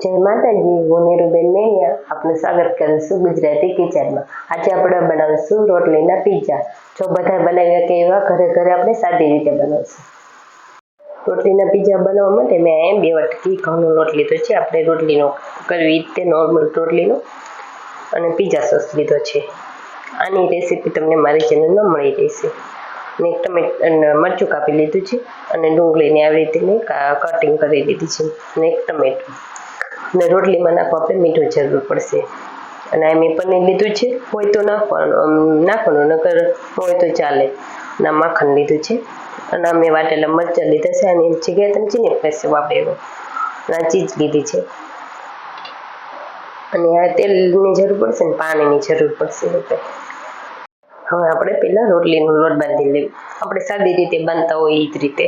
જય માતાજી હું નીરુબેન મેયા આપનું સ્વાગત કરું છું ગુજરાતી કિચનમાં. આજે આપણે બનાવીશું રોટલીના પીઝા. જો બધા બનાવ્યા કે એવા, ઘરે ઘરે આપણે સાદી રીતે બનાવીશું. રોટલીના પીઝા બનાવવા માટે મેં એમ બે વટકી ઘઉંનો લોટ લીધો છે. આપણે રોટલીનો કરવી તે નોર્મલ રોટલીનો. અને પીઝા સોસ લીધો છે. આની રેસીપી તમને મારી ચેનલમાં મળી રહેશે. એક ટમેટ મરચું કાપી લીધું છે અને ડુંગળીને આવી રીતે મેં કટિંગ કરી લીધી છે. અને એક ટમેટું. અને રોટલીમાં નાખવા આપણે મીઠું જરૂર પડશે. અને મેં પનીર લીધું છે, હોય તો નાખવાનું નાખવાનું, નકર હોય તો ચાલે. અને માખણ લીધું છે. અને મેં વાટેલા મરચાં લીધા છે, અને જગ્યાએ તમે ચીની પેસ્ટ વાપરેલો અને ચીજ લીધી છે. અને આ તેલની જરૂર પડશે ને પાણીની જરૂર પડશે એટલે. હવે આપણે પહેલાં રોટલીનો લોટ બાંધી લઈએ આપણે સાદી રીતે બાંધતા હોય એ જ રીતે.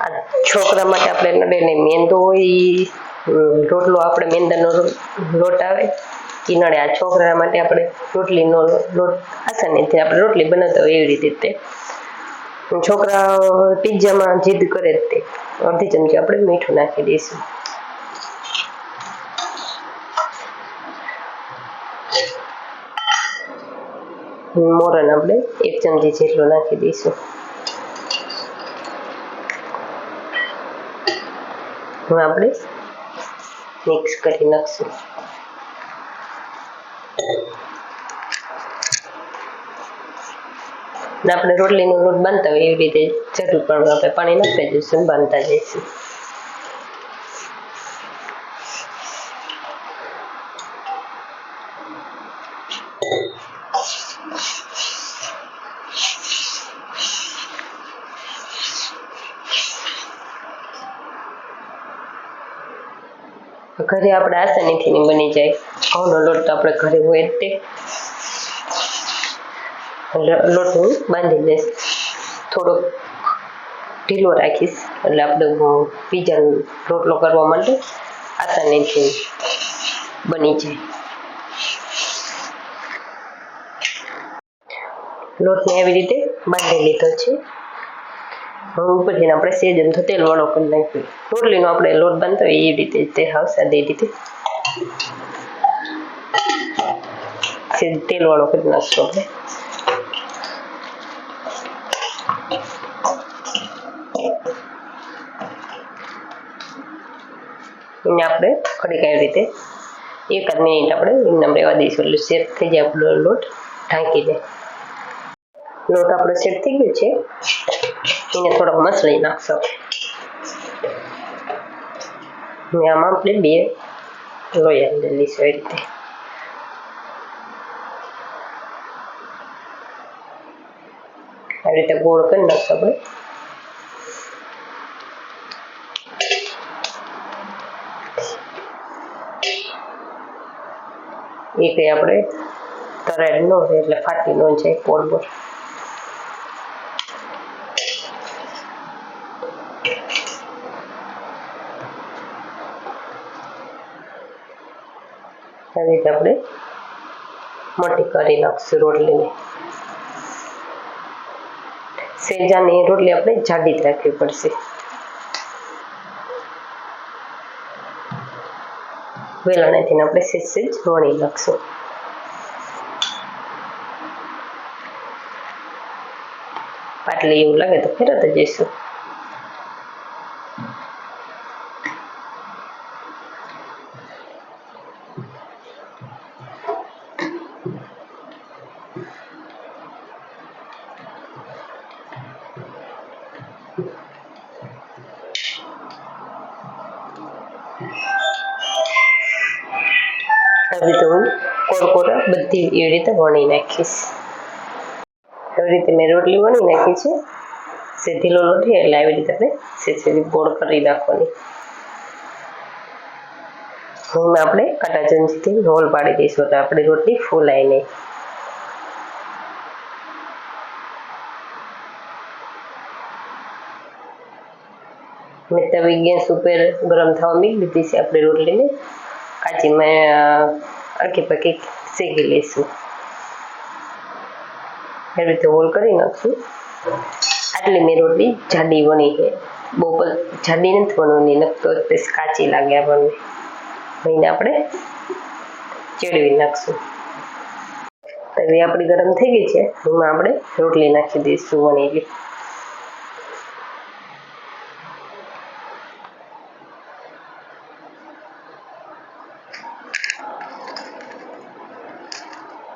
આ છોકરા માટે આપણે નડે ને મેંદો હોય રોટલો આપણે મેંદાનો લોટ આવે. કિનાળે આ છોકરા માટે આપણે રોટલીનો લોટ આસાનીથી આપણે રોટલી બનાવતા હોય એવી રીતે. તે છોકરા પિઝામાં જીદ કરે તે. અડધી ચમચી આપણે મીઠું નાખી દઈશું. મોરન આપણે એક ચમચી જેટલો નાખી દઈશું. હવે આપણે મિક્સ કરી નાખશું આપણે રોટલીનો લોટ બાંધતા હોય એવી રીતે જરૂર પણ આપણે પાણી નાખતા જઈશું બાંધતા જઈશું ઘરે આપણે આસાનીથી બની જાય. ઘઉંનો લોટ તો આપણે ઘરે હોય તે. લોટ હું બાંધી લઈશ થોડોક ઢીલો રાખીશ. એટલે આપણે બીજા રોટલો કરવા માટે આસાનીથી બની જાય. લોટને આવી રીતે બાંધી લીધો છે. ઉપરથી આપણે સેજ અમથો તેલ વાળો કરી નાખ્યું. રોટલીનો આપણે લોટ બાંધતો હોય એ રીતે તે હાવ એ રીતે સેજ તેલ વાળો કરી નાખશું આપણે. એને આપણે ખડી કઈ રીતે એક જ મિનિટ આપણે એમને રહેવા દઈશું. એટલે સેટ થઈ જાય આપણો લોટ, ઢાંકી દે. લોટ આપણો સેટ થઈ ગયો છે. એને થોડોક મસળી નાખશો મેં આમાં આપણે બે લોયા લઈ લઈશું એ રીતે આવી રીતે ગોળ કરી નાખશો આપણે એ કંઈ આપણે તરાડ ન હોય એટલે ફાટી ન જાય પોળ પર આવી રીતે આપણે મોટી કરી નાખશું રોટલીને. સેજાની રોટલી આપણે જાડી જ રાખવી પડશે. વેલણેથી આપણે સેજ સેજ વણી નાખશું. પાટલી એવું લાગે તો ફેરત જઈશું. આવી કોરકોરા બધી એવી રીતે વણી નાખીશ. એવી રીતે મેં રોટલી વણી નાખી છે. સીધીલો લોટી એટલે આવી રીતે આપણે સીધી ગોળ કરી નાખવાની. હું આપણે કાંટા ચમચીથી રોલ પાડી દઈશું, એટલે આપણી રોટલી ફૂલાય નહીં. મેં તવી ગેસ ઉપર ગરમ થવા મૂકી દીધી છે આપણી રોટલીને. કાચી મેં અડકી પકી શેકી લઈશું એવી રીતે હોલ કરી નાખશું આટલી મેં રોટલી જાડી વણી છે બહુ જાડી નથી વણવાની નકર તો તે કાચી લાગે આપણને એને આપણે ચેડવી નાખશું તવી આપણી ગરમ થઈ ગઈ છે એમાં આપણે રોટલી નાખી દઈશું વણેલી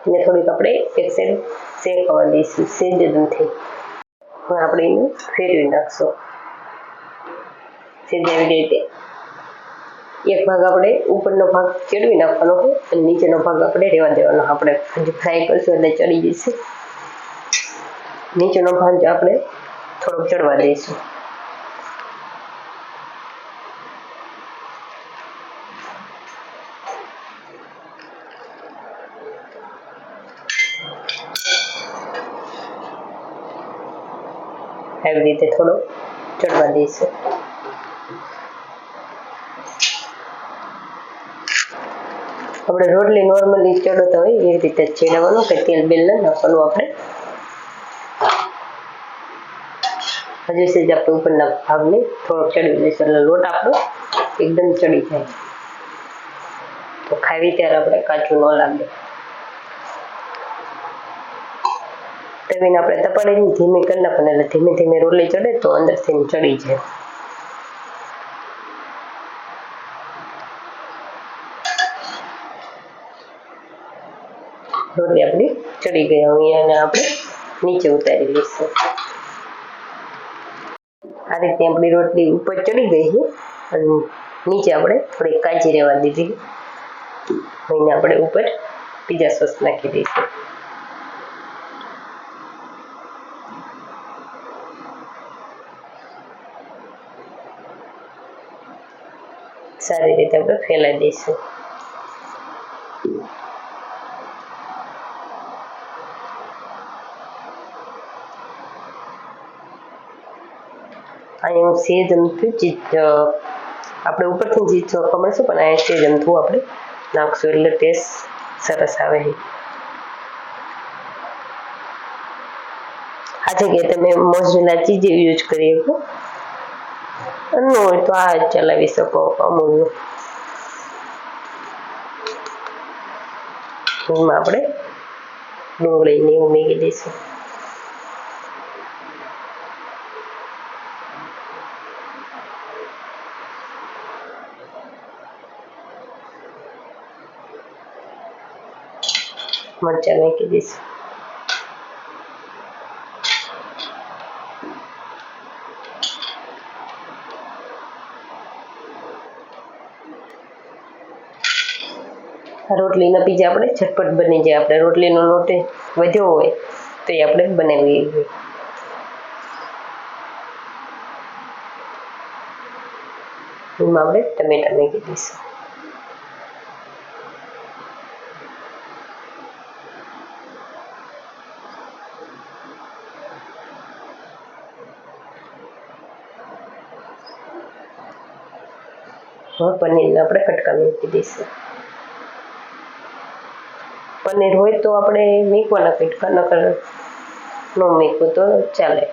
ને થોડીક આપણે એક સાઈડ શેકવા દઈશું સેજ નથી હવે આપણે એને ફેરવી નાખશું. સેજ આવી રીતે. એક ભાગ આપણે ઉપરનો ભાગ ચડવી નાખવાનો હોય અને નીચેનો ભાગ આપણે રહેવા દેવાનો આપણે ફ્રાય કરશું એટલે ચડી જશે. નીચેનો ભાગ આપણે થોડોક ચડવા દઈશું. આવી રીતે થોડો ચડવા દઈશું. આપણે રોટલી નોર્મલી ચડતો હોય એ રીતે ચડાવવાનું કે તેલ બેલ ના નાખવાનું આપણે. હજી સેજ આપણે ઉપરના ભાગને થોડોક ચડી દઈશું એટલે લોટ આપણો એકદમ ચડી જાય. તો ખાવી ત્યારે આપણે કાચું ન લાગે. તવીને આપણે તપાડીને ધીમે કરી નાખવાનું એટલે ધીમે ધીમે રોટલી ચડે તો અંદરથી ચડી જાય. રોટલી આપણી ચડી ગઈ, હવે એને આપણે નીચે ઉતારી લઈશું. આ રીતે આપણી રોટલી ઉપર ચડી ગઈ છે, અને નીચે આપણે થોડી કાચી રહેવા દીધી એને આપણે ઉપર બીજા સોસ નાખી દઈશું. સારી રીતે આપણે ફેલાઈ દઈશું. અહીંયા હું સેજ અમથું આપણે ઉપરથી ચીજ ખમણશું પણ અહીંયા સેજ અમથું આપણે નાખશું, એટલે ટેસ્ટ સરસ આવે છે. આ જગ્યાએ તમે મોઝરેલા ચીજ યુઝ કરી શકો. ન તો આ ચલાવી શકો અમૂલનું એમાં આપણે ડુંગળીને મેગી દઈશું મરચાં નાખી દઈશું રોટલીના પીઝા આપણે ઝટપટ બની જાય. આપણે રોટલીનો લોટ વધ્યો હોય તો એ આપણે બનાવી એમાં આપણે ટમેટા નાખી દઈશું હવે પનીરને આપણે કટકા મૂકી દઈશું. પનીર હોય તો આપણે મૂકવાના કટકા નકર ન મીકવું તો ચાલે.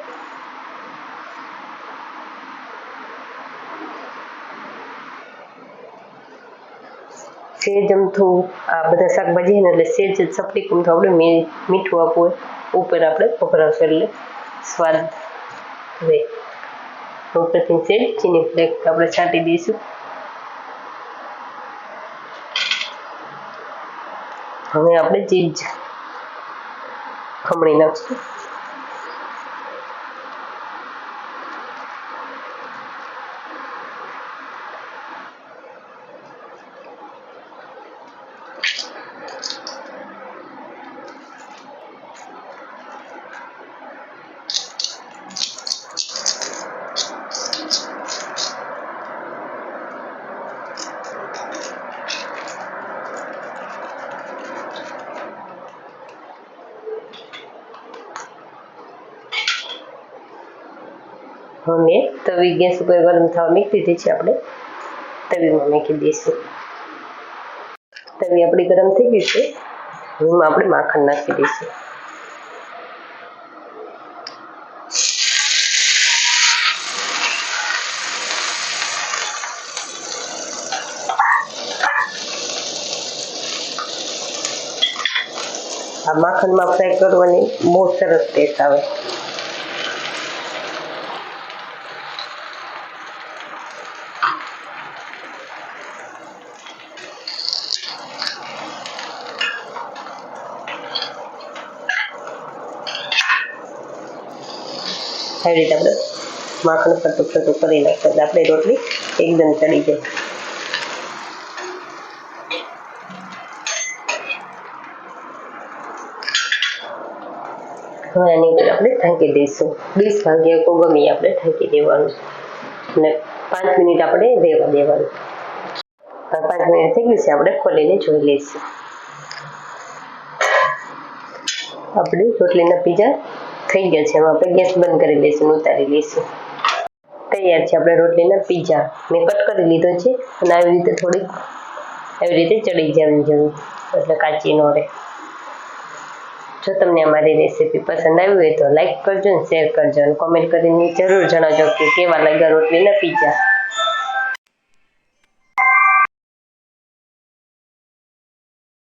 સેજ અમથું આ બધા શાકભાજી ને એટલે સેજ જ સપટી કમથું આપણે મીઠું આપવું હોય, ઉપર આપણે પકડાવશું એટલે સ્વાદ રહે ઉપરથી સેજ, ચીની ફ્લેક આપણે છાંટી દઈશું. હવે આપણે ચીજ ખમણી નાખશું હવે તવી ગેસ ઉપર ગરમ થવા મૂકી દીધી છે આપણે. તવીમાં મૂકી દઈશું. તવી આપણી ગરમ થઈ ગઈ છે. એમાં આપણે માખણ નાખી દઈશું. આ માખણમાં ફ્રાય કરવાની બહુ સરસ ટેસ્ટ આવે. આવી રીતે આપણે માખણ ફરતું ફરતું કરી નાખીએ એટલે આપણી રોટલી એકદમ ચડી જાય હવે આની ઉપર આપણે ઢાંકી દઈશું. ડીશ ભાંગીએ ગમે આપણે ઢાંકી દેવાનું. અને પાંચ મિનિટ આપણે રહેવા દેવાનું. પાંચ મિનિટ થઈ ગયું છે, આપણે ખોલીને જોઈ લઈશું. આપણી રોટલીના પીઝા થઈ ગયો છે. હવે આપણે ગેસ બંધ કરી દઈશું ઉતારી લઈશું તૈયાર છે આપણે રોટલીના પીઝા. મેં કટ કરી લીધો છે અને આવી રીતે થોડીક આવી રીતે ચડી જવી જરૂર. એટલે કાચી ન રહે. જો તમને અમારી રેસીપી પસંદ આવી હોય તો લાઈક કરજો ને શેર કરજો અને કોમેન્ટ કરીને જરૂર જણાવજો કે કેવા લાગ્યા રોટલીના પીઝા.